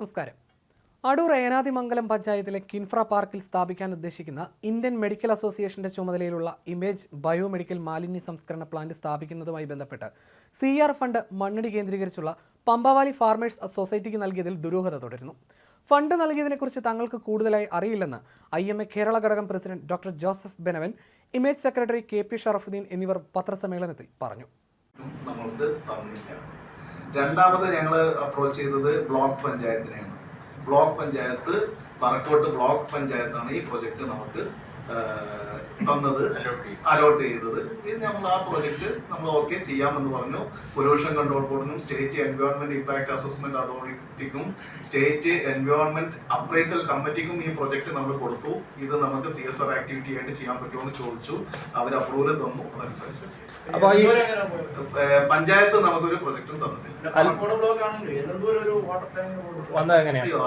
നമസ്കാരം. അടൂർ ഏനാതിമംഗലം പഞ്ചായത്തിലെ കിൻഫ്ര പാർക്കിൽ സ്ഥാപിക്കാൻ ഉദ്ദേശിക്കുന്ന ഇന്ത്യൻ മെഡിക്കൽ അസോസിയേഷന്റെ ചുമതലയിലുള്ള ഇമേജ് ബയോമെഡിക്കൽ മാലിന്യ സംസ്കരണ പ്ലാന്റ് സ്ഥാപിക്കുന്നതുമായി ബന്ധപ്പെട്ട് സി ആർ ഫണ്ട് മണ്ണടി കേന്ദ്രീകരിച്ചുള്ള പമ്പവാലി ഫാർമേഴ്സ് സൊസൈറ്റിക്ക് നൽകിയതിൽ ദുരൂഹത തുടരുന്നു. ഫണ്ട് നൽകിയതിനെക്കുറിച്ച് തങ്ങൾക്ക് കൂടുതലായി അറിയില്ലെന്ന് ഐ എം എ കേരള ഘടകം president doctor Joseph Benavan IMAGE secretary K P Sharafudheen എന്നിവർ പത്രസമ്മേളനത്തിൽ പറഞ്ഞു. രണ്ടാമത് ഞങ്ങൾ അപ്രോച്ച് ചെയ്തത് ബ്ലോക്ക് പഞ്ചായത്തിനെയാണ്. ബ്ലോക്ക് പഞ്ചായത്ത് പറക്കോട്ട് ബ്ലോക്ക് പഞ്ചായത്താണ് ഈ പ്രൊജക്ട് നമുക്ക് തന്നത് അലോട്ട് ചെയ്തത്. ഇത് നമ്മൾ ആ പ്രൊജക്ട് നമ്മൾ ഓക്കെ ചെയ്യാമെന്ന് പറഞ്ഞു. പൊല്യൂഷൻ കൺട്രോൾ ബോർഡിനും സ്റ്റേറ്റ് എൻവയോൺമെന്റ് ഇമ്പാക്ട് അസസ്മെന്റ് അതോറിറ്റിക്കും സ്റ്റേറ്റ് എൻവയോൺമെന്റ് അപ്രൈസൽ കമ്മിറ്റിക്കും ഈ പ്രൊജക്ട് നമ്മൾ കൊടുത്തു. ഇത് നമുക്ക് സി എസ് ആർ ആക്ടിവിറ്റി ആയിട്ട് ചെയ്യാൻ പറ്റുമോ എന്ന് ചോദിച്ചു. അവർ അപ്രൂവൽ തന്നു. അതനുസരിച്ച്. പഞ്ചായത്ത് നമുക്കൊരു പ്രൊജക്റ്റും തന്നിട്ടില്ല.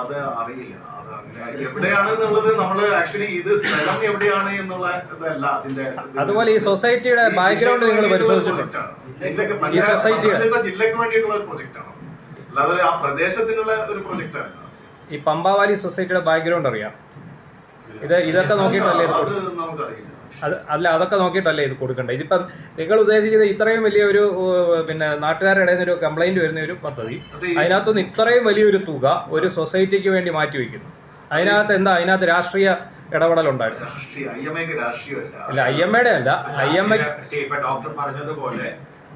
അത് അറിയില്ല. അത് അങ്ങനെ എവിടെയാണെന്നുള്ളത് നമ്മൾ ആക്ച്വലി ഇത് സ്ഥലം എവിടെയാണ് എന്നുള്ള ഇതല്ല അതിന്റെ അതുപോലെ ഈ സൊസൈറ്റിയുടെ ബാക്ക്ഗ്രൗണ്ട് നിങ്ങൾ പരിശോധിച്ചിട്ടുണ്ട്. ഈ സൊസൈറ്റി ജില്ലയ്ക്ക് വേണ്ടിയിട്ടുള്ള ഒരു പ്രൊജക്ട് ആണ്. അല്ലാതെ ആ പ്രദേശത്തിനുള്ള ഒരു പ്രൊജക്ട് അല്ല. ഈ പമ്പാവാലി സൊസൈറ്റിയുടെ ബാക്ക്ഗ്രൗണ്ട് അറിയാം. ഇത് ഇതൊക്കെ നോക്കിയിട്ടല്ലേ ഇത് അത് അല്ല അതൊക്കെ നോക്കിയിട്ടല്ലേ ഇത് കൊടുക്കണ്ടേ ഇതിപ്പം നിങ്ങൾ ഉദ്ദേശിക്കുന്നത് ഇത്രയും വലിയ ഒരു പിന്നെ നാട്ടുകാരുടെ ഇടയിൽ നിന്നൊരു ഒരു കംപ്ലൈന്റ് വരുന്ന ഒരു പദ്ധതി. അതിനകത്തുനിന്ന് ഇത്രയും വലിയൊരു തുക ഒരു സൊസൈറ്റിക്ക് വേണ്ടി മാറ്റിവെക്കുന്നു. അതിനകത്ത് എന്താ? അതിനകത്ത് രാഷ്ട്രീയ ഇടപെടലുണ്ടായിരുന്നു. രാഷ്ട്രീയ ഐ എം എയുടെ അല്ല. ഐ എം എ ഡോക്ടർ പറഞ്ഞതുപോലെ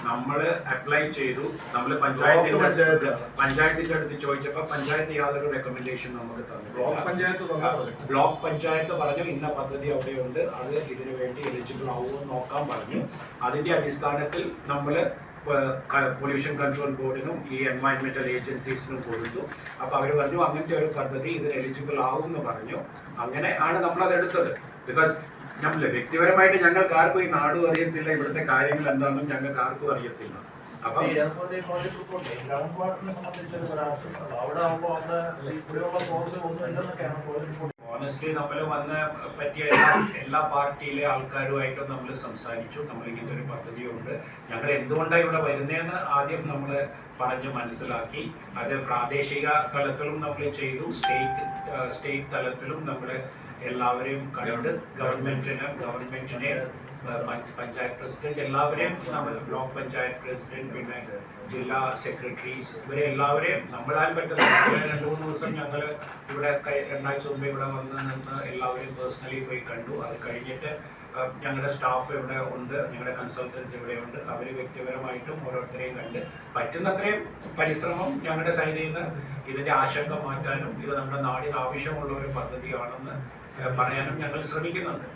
നമ്മൾ അപ്ലൈ ചെയ്തു. നമ്മൾ ബ്ലോക്ക് പഞ്ചായത്തിന്റെ പഞ്ചായത്ത്. പഞ്ചായത്തിന്റെ അടുത്ത് ചോദിച്ചപ്പോ പഞ്ചായത്ത് യാതൊരു റെക്കമെൻഡേഷൻ നമുക്ക് തന്നു ബ്ലോക്ക് പഞ്ചായത്ത് ബ്ലോക്ക് പഞ്ചായത്ത് പറഞ്ഞു ഇന്ന പദ്ധതി അവിടെയുണ്ട് അത് ഇതിനു വേണ്ടി എലിജിബിൾ ആവുമോ നോക്കാൻ പറഞ്ഞു. അതിന്റെ അടിസ്ഥാനത്തിൽ നമ്മൾ പൊല്യൂഷൻ കൺട്രോൾ ബോർഡിനും ഈ എൻവയൺമെന്റൽ ഏജൻസീസിനും കൊടുത്തു. അപ്പൊ അവർ പറഞ്ഞു അങ്ങനത്തെ ഒരു പദ്ധതി ഇതിന് എലിജിബിൾ ആവും എന്ന് പറഞ്ഞു. അങ്ങനെ ആണ് നമ്മൾ അത് എടുത്തത്. ബിക്കോസ് നമ്മൾ വ്യക്തിപരമായിട്ട് ഞങ്ങൾക്ക് ആർക്കും ഈ നാടും അറിയത്തില്ല. ഇവിടുത്തെ കാര്യങ്ങൾ എന്താണെന്നും ഞങ്ങൾക്ക് ആർക്കും അറിയത്തില്ല. അപ്പം ഗ്രൗണ്ട് ഒന്നും ഓണസ്റ്റ്ലി നമ്മൾ വന്ന പറ്റിയ എല്ലാ പാർട്ടിയിലെ ആൾക്കാരുമായിട്ടും നമ്മൾ സംസാരിച്ചു. നമ്മൾ ഇങ്ങനത്തെ ഒരു പദ്ധതിയുണ്ട്. ഞങ്ങൾ എന്തുകൊണ്ടാണ് ഇവിടെ വരുന്നതെന്ന് ആദ്യം നമ്മൾ പറഞ്ഞ് മനസ്സിലാക്കി. അത് പ്രാദേശിക തലത്തിലും നമ്മൾ ചെയ്തു. സ്റ്റേറ്റ് സ്റ്റേറ്റ് തലത്തിലും നമ്മൾ എല്ലാവരെയും കണ്ട് ഗവൺമെന്റിന് ഗവൺമെന്റിനെ പഞ്ചായത്ത് പ്രസിഡന്റ് എല്ലാവരെയും നമ്മൾ ബ്ലോക്ക് പഞ്ചായത്ത് പ്രസിഡന്റ് പിന്നെ ജില്ലാ സെക്രട്ടറീസ് ഇവരെ എല്ലാവരെയും നമ്മളാൽ പറ്റുന്ന രണ്ട് മൂന്ന് ദിവസം ഞങ്ങൾ ഇവിടെ രണ്ടാഴ്ച മുമ്പ് ഇവിടെ വന്ന് നിന്ന് എല്ലാവരെയും പേഴ്സണലി പോയി കണ്ടു. അത് കഴിഞ്ഞിട്ട് ഞങ്ങളുടെ സ്റ്റാഫ് ഇവിടെ ഉണ്ട് ഞങ്ങളുടെ കൺസൾട്ടൻസ് ഇവിടെ ഉണ്ട്. അവർ വ്യക്തിപരമായിട്ടും ഓരോരുത്തരെയും കണ്ട് പറ്റുന്നത്രയും പരിശ്രമം ഞങ്ങളുടെ സൈഡിൽ നിന്ന് ഇതിന്റെ ആശങ്ക മാറ്റാനും ഇത് നമ്മുടെ നാടിന് ആവശ്യമുള്ള ഒരു പദ്ധതിയാണെന്ന് പറയാനും ഞങ്ങൾ ശ്രമിക്കുന്നുണ്ട്.